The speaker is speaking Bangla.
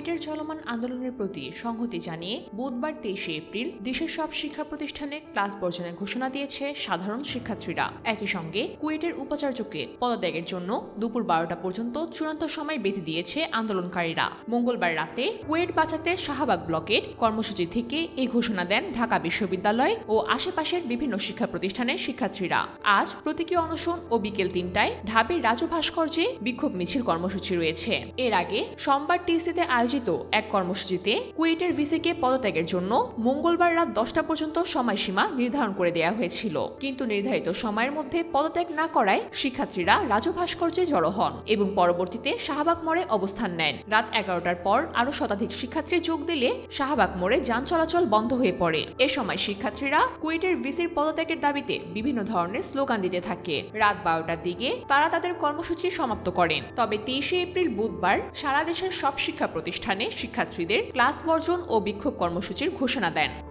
কুয়েটের চলমান আন্দোলনের প্রতি সংহতি জানিয়ে বুধবার তেইশে এপ্রিল দেশের সব শিক্ষা প্রতিষ্ঠানে ক্লাস বর্জনের ঘোষণা দিয়েছে সাধারণ শিক্ষার্থীরা। একই সঙ্গে কুয়েটের উপাচার্যকে পদত্যাগের জন্য দুপুর বারোটা পর্যন্ত চূড়ান্ত সময় বেঁধে দিয়েছে আন্দোলনকারীরা। মঙ্গলবার রাতে কুয়েট বাঁচাতে শাহবাগ ব্লকের কর্মসূচি থেকে এই ঘোষণা দেন ঢাকা বিশ্ববিদ্যালয় ও আশেপাশের বিভিন্ন শিক্ষা প্রতিষ্ঠানের শিক্ষার্থীরা। আজ প্রতীকী অনশন ও বিকেল তিনটায় ঢাবির রাজু ভাস্কর্যে বিক্ষোভ মিছিল কর্মসূচি রয়েছে। এর আগে সোমবার টিসিতে আয়োজিত এক কর্মসূচিতে কুয়েটের ভিসিকে পদত্যাগের জন্য মঙ্গলবার রাত দশটা পর্যন্ত সময়সীমা নির্ধারণ করে দেওয়া হয়েছিল। কিন্তু নির্ধারিত সময়ের মধ্যে পদত্যাগ না করায় শিক্ষার্থীরা রাজু ভাস্কর্যে জড়ো হন এবং পরবর্তীতে শাহবাগ মোড়ে অবস্থান নেন। রাত এগারোটার পর আরও শতাধিক শিক্ষার্থী যোগ দিলে শাহবাগ মোড়ে যান চলাচল বন্ধ হয়ে পড়ে। এ সময় শিক্ষার্থীরা কুয়েটের ভিসির পদত্যাগের দাবিতে বিভিন্ন ধরনের স্লোগান দিতে থাকে। রাত বারোটার দিকে তারা তাদের কর্মসূচি সমাপ্ত করেন। তবে তেইশে এপ্রিল বুধবার সারা দেশের সব শিক্ষা প্রতিষ্ঠানে শিক্ষার্থীদের ক্লাস বর্জন ও বিক্ষোভ কর্মসূচির ঘোষণা দেন।